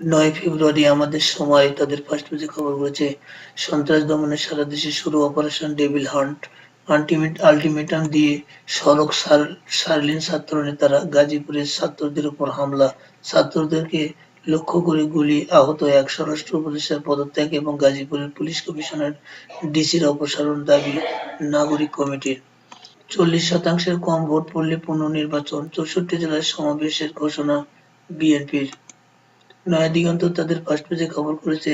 নয় ফেব্রুয়ারি আমাদের সময় তাদের ফার্স্ট পেজে খবর করেছে সন্ত্রাস দমনে সারা দেশে শুরু Operation Devil Hunt ultimate ultimatum দিয়ে সড়ক সার, সারলেন ছাত্র নেতারা গাজীপুরের ছাত্রদের উপর হামলা। ছাত্রদেরকে লক্ষ্য করে গুলি আহত এক স্বরাষ্ট্র উপদেষ্টার পদত্যাগ এবং গাজীপুরের পুলিশ কমিশনার ডিসির অপসারণ দাবি নাগরিক কমিটির। চল্লিশ শতাংশের কম ভোট পড়লে পুনর্নির্বাচন, চৌষট্টি জেলায় সমাবেশের ঘোষণা বিএনপির। নয়াদিগন্ত তাদের ফার্স্ট পেজে খবর করেছে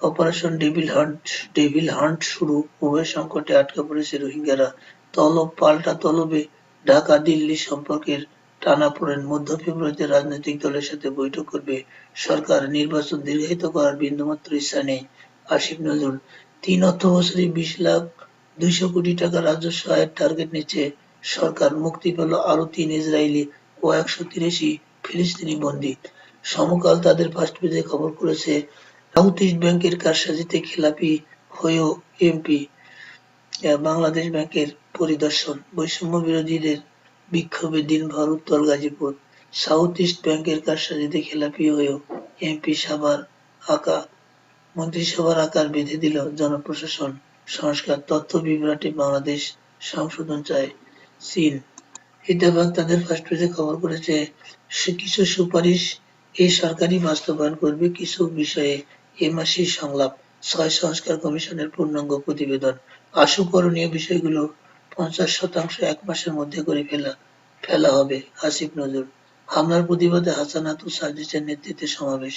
Operation Devil Hunt Devil Hunt শুরু। উভয় সংকটে আটকা পড়েছে রোহিঙ্গারা। তলব পাল্টা তলবে ঢাকা, দিল্লি সম্পর্কের টানাপোড়েন মধ্য ফেব্রুয়ারিতে রাজনৈতিক দলের সাথে বৈঠক করবে সরকার। নির্বাচন দীর্ঘায়িত করার বিন্দুমাত্র ইচ্ছা নেই। আসিফ নজরুল, তিন অর্থ বছরে বিশ লাখ দুইশো কোটি টাকা রাজস্ব আয়ের টার্গেট নিচ্ছে সরকার। মুক্তি পেল আরও তিন ইসরায়েলি ও একশো তিরাশি ফিলিস্তিনি বন্দী। সমকাল তাদের ফার্স্ট পেজে খবর করেছে সাউথ ইস্ট ব্যাংকের কারসাজিতে খেলাপি হয়েও এমপি বাংলাদেশ ব্যাংকের পরিদর্শন। বৈষম্য বিরোধীদের বিক্ষোভে দিনভর উত্তর গাজীপুর। সাউথ ইস্ট ব্যাংকের কারসাজিতে খেলাপি হয়েও এমপি সাভার আঁকা, মন্ত্রিসভার আকার বেঁধে দিল জনপ্রশাসন। সংস্কার তথ্য বিভ্রাটে বাংলাদেশ সংশোধন চায় চীন। ইত্তেফাক তাদের ফার্স্ট পেজে খবর করেছে, কিছু সুপারিশ এই সরকারই বাস্তবায়ন করবে কিছু বিষয়ে এ মাসের সংলাপ। ছয় সংস্কার কমিশনের পূর্ণাঙ্গ প্রতিবেদন। আশু করণীয় বিষয়গুলো পঞ্চাশ শতাংশ এক মাসের মধ্যে করে ফেলা ফেলা হবে, আসিফ নজরুল। হামলার প্রতিবাদে হাসানাত সার্জিসের নেতৃত্বে সমাবেশ।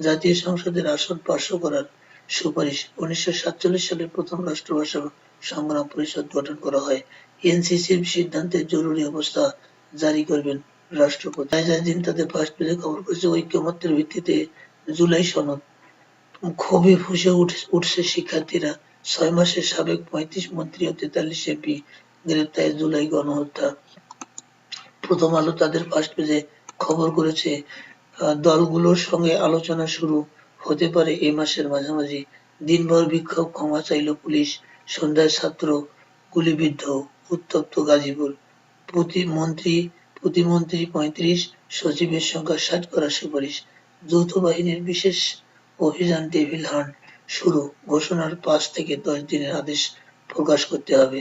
জাতীয় সংসদের আসন পার্শ্ব করার সুপারিশ। উনিশশো সাতচল্লিশ সালের প্রথম রাষ্ট্রভাষা সংগ্রাম পরিষদ গঠন করা হয়। এনসিসির সিদ্ধান্তে জরুরি অবস্থা জারি করবেন রাষ্ট্রপতি দিন তাদের ফার্স্ট পেজে খবর করেছে, ঐক্যমত্যের ভিত্তিতে জুলাই সনদ। ক্ষোভে ফুসে উঠছে শিক্ষার্থীরা। ছয় মাসের সাবেক পঁয়ত্রিশ মন্ত্রী ও তেতাল্লিশ এমপি গ্রেপ্তার জুলাই গণহত্যা। প্রথম আলো তাদের ফার্স্ট পেজে খবর করেছে দলগুলোর সঙ্গে আলোচনা শুরু হতে পারে এ মাসের মাঝামাঝি। দিনভর বিক্ষোভ, ক্ষমা চাইল পুলিশ। সন্ধ্যায় ছাত্র গুলিবিদ্ধ, উত্তপ্ত গাজীপুর। প্রতিমন্ত্রী প্রতিমন্ত্রী পঁয়ত্রিশ সচিবের সংখ্যা ষাট করার সুপারিশ। যৌথ বাহিনীর বিশেষ অভিযান ডেভিল হান্ট শুরু, ঘোষণার পাঁচ থেকে দশ দিনের আদেশ প্রকাশ করতে হবে।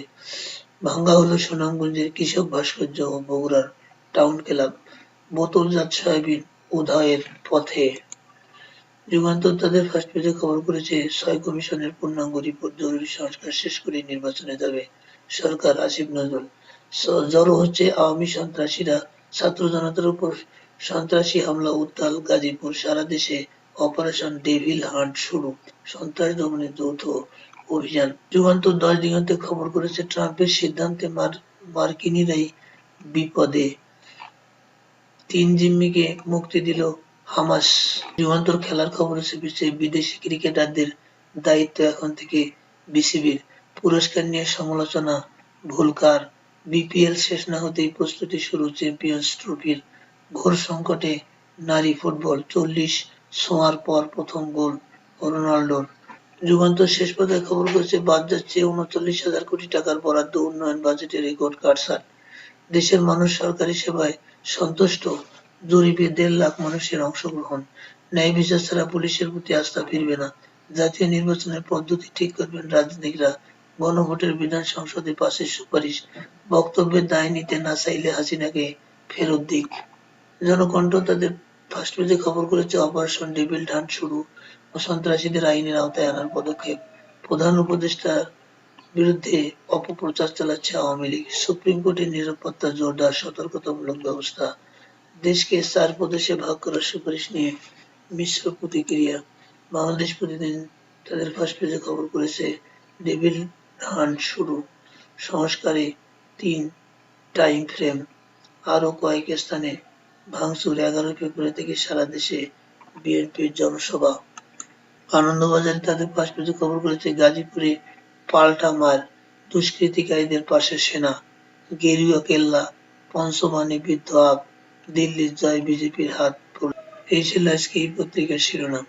ভাঙ্গা হলো সুনামগঞ্জের কৃষক ভাস্কর্য ও বগুড়ার টাউন ক্লাব। বোতলজাত সয়াবিন উদয়ের পথে। যুগান্তর তাদের ফার্স্ট পেজে খবর করেছে, ছয় কমিশনের পূর্ণাঙ্গ রিপোর্ট জরুরি সংস্কার শেষ করে নির্বাচনে যাবে সরকার আসিফ নজরুল। জড়ো হচ্ছে আওয়ামী সন্ত্রাসীরা। ছাত্র জনতার উপর সন্ত্রাসী হামলা, উত্তাল গাজীপুর, সারা দেশে অপারেশন ডেভিল হান্ট শুরু। সন্ত্রাস দমনের যৌথ অভিযান। যুগান্তর দশ দিগন্তে খবর করেছে, ট্রাম্পের সিদ্ধান্তে মার মার্কিনিরাই বিপদে। তিন জিম্মিকে মুক্তি দিল হামাস। যুগান্তর খেলার খবর এসেছে বিদেশি ক্রিকেটারদের দায়িত্ব এখন থেকে বিসিবির। পুরস্কার নিয়ে সমালোচনা ভুলকার বিপিএল শেষ না হতেই প্রস্তুতি শুরু চ্যাম্পিয়ন্স ট্রফির। ঘোর সংকটে নারী ফুটবল, চল্লিশ ছোঁয়ার পর প্রথম গোল রোনাল্ডোর। যুগান্তর শেষ পর্যায়ে খবর করেছে, বাদ যাচ্ছে উনচল্লিশ হাজার কোটি টাকার বরাদ্দ উন্নয়ন বাজেটের রেকর্ড কাটছাট দেশের মানুষ সরকারি সেবায় সন্তুষ্ট। জরিপে দেড় লাখ মানুষের অংশগ্রহণ। ন্যায় বিচার ছাড়া পুলিশের প্রতি আস্থা ফিরবে না। জাতীয় নির্বাচনের পদ্ধতি ঠিক করবেন রাজনীতিকরা। গণভোটের বিধান সংসদে পাশের সুপারিশ বক্তব্যের দায় নিতে না চাইলে হাসিনাকে ফেরত দিক। জনকণ্ঠ তাদের ফার্স্ট পেজে খবর করেছে অপারেশন ডেভিল হান্ট শুরু ও সন্ত্রাসীদের আইনের আওতায় আনার পদক্ষেপ। প্রধান উপদেষ্টার বিরুদ্ধে অপপ্রচার চালাচ্ছে আওয়ামী লীগ। সুপ্রিম কোর্টের নিরাপত্তা জোরদার, সতর্কতামূলক ব্যবস্থা। দেশকে চার প্রদেশে ভাগ করার সুপারিশ নিয়ে মিশ্র প্রতিক্রিয়া। বাংলাদেশ প্রতিদিন তাদের ফার্স্ট পেজে খবর করেছে ডেভিল হান্ট শুরু। সংস্কারে তিন টাইম ফ্রেম আরও কয়েক স্থানে ভাঙচুর এগারো ফেব্রুয়ারি থেকে সারা দেশে বিএনপির জনসভা। আনন্দবাজারে তাদের পাশ পেজে খবর করেছে গাজীপুরে পাল্টা মার দুষ্কৃতিকারীদের পাশে সেনা। গেরুয়া, কেল্লা পঞ্চমানি বিদ্ধ আপ, দিল্লির জয় বিজেপির হাত। এই ছিল আজকে এই পত্রিকার শিরোনাম।